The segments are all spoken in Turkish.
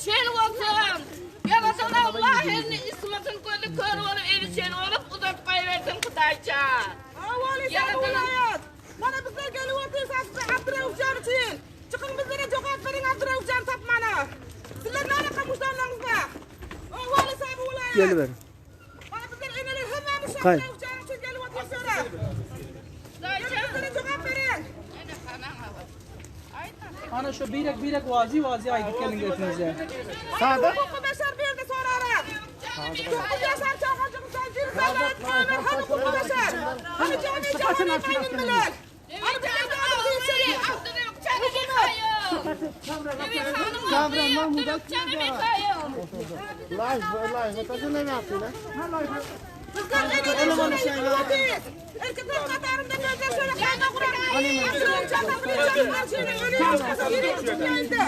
erişen olsun. Yaratan Allah elini ismetin gözü kör olup erişen olup uzatmayı versin Kudayca. Avali sen vilayet. Bana bizler gelip otursanız size Abdurrahman için. Çıkın bizlere cevap verin Abdurrahman tapmana. Sizler ne alaka müşterilerimizle? Avali sen vilayet. Geliverin. Bana bizler eneler hemen Kay. Abdurrahman için gelip otursunlar. Kudayca. Bizlere cevap verin. Ana şu birek birek vazi vazi aydık gelin götünüze. Sağda. Hukuku beşer bir de sorarım. Hukuku beşer çakacım sen cil sever etmeler. Hani hukuku beşer. Hani cami cami benim bilir. Hani bir de adam değilsene. Kızlar eneler şöyle yürüyün. Erkekler katarında gözler şöyle çakabını çaklar şöyle ölüyor. Yürüyün çıkmayın da.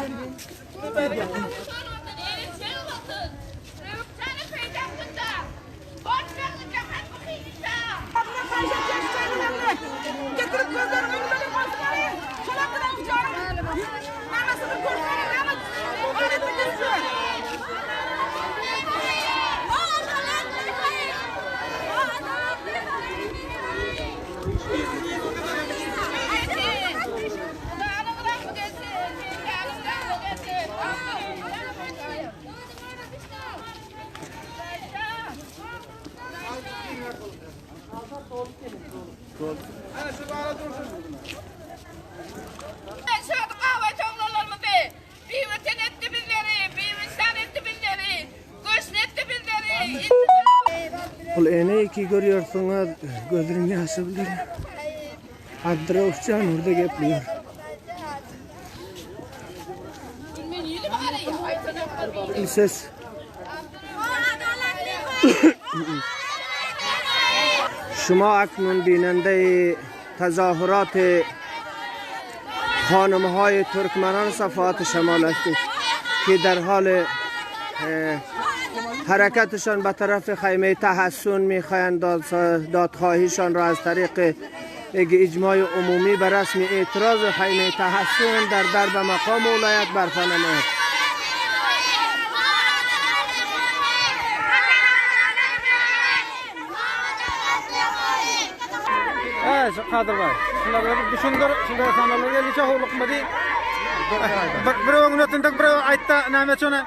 Abla kayşa çeşitlerini Getirip gözlerin önüne koysunlar. Çolakları avcılarım. Anasını koysunlar. Anasını öğretti gitsin. Aşağıda kahve çavlalarımızı. Bir vatan etti bizleri, bir insan etti bizleri. Göçün etti bizleri. Ol ene ki görüyorsunuz gözünün yaşı bilir. Abdurrahman orada gepliyor. شما اکنون بیننده تظاهرات خانم های ترکمنان صفحات شمال هستید که در حال حرکتشان به طرف خیمه تحسن می‌خواهند داد- دادخواهیشان را از طریق یک اجماع عمومی بر رسم اعتراض و حین تحسن در درب مقام ولایت برپا نماید از قادر بای شنگر بشندر شنگر خانالو یا لیچه هو دی برو اونو تندک برو عیتا نامه چونه